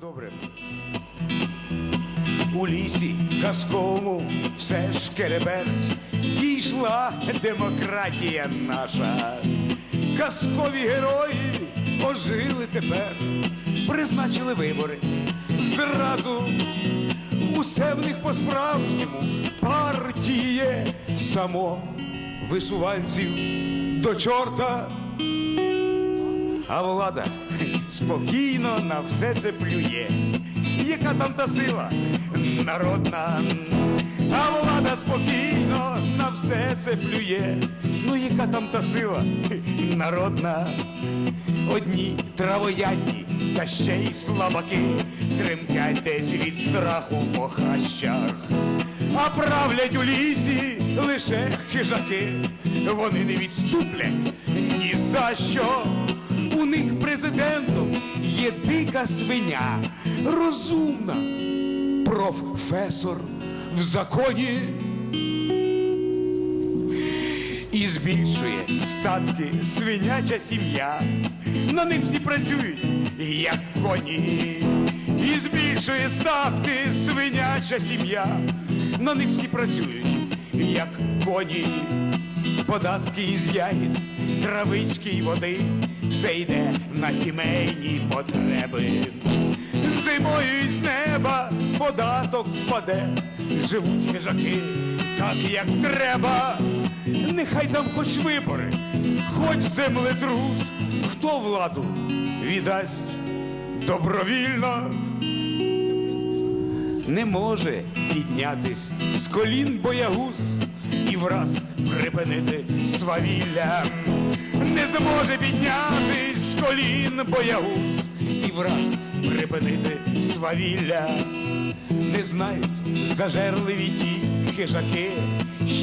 добре. У лісі казковому все ж кереберть, дійшла демократія наша. Казкові герої ожили тепер, призначили вибори. Зразу усе в них по-справжньому партіє само висуванців до чорта. А влада спокійно на все це плює. Яка там та сила народна? А влада спокійно на все це плює. Ну яка там та сила народна? Одні травоядні та ще й слабаки тремтять десь від страху по хащах. А правлять у лісі лише хижаки, вони не відступлять ні за що. У них президентом є дика свиня, розумна, професор в законі. І збільшує статки свиняча сім'я. На них всі працюють, як коні, і збільшує статки свиняча сім'я. На них всі працюють, як коні, податки із ягід, травички й води, все йде на сімейні потреби. Зимою із неба податок впаде, живуть хижаки так, як треба. Нехай там хоч вибори, хоч землетрус, хто владу віддасть добровільно. Не може піднятись з колін боягуз і враз припинити свавілля. Не зможе піднятись з колін боягуз і враз припинити свавілля. Не знають зажерливі ті хижаки,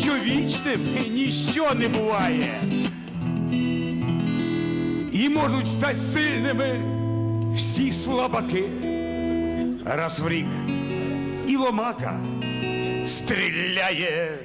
що вічним ніщо не буває. І можуть стати сильними всі слабаки. Раз в рік і ломака стріляє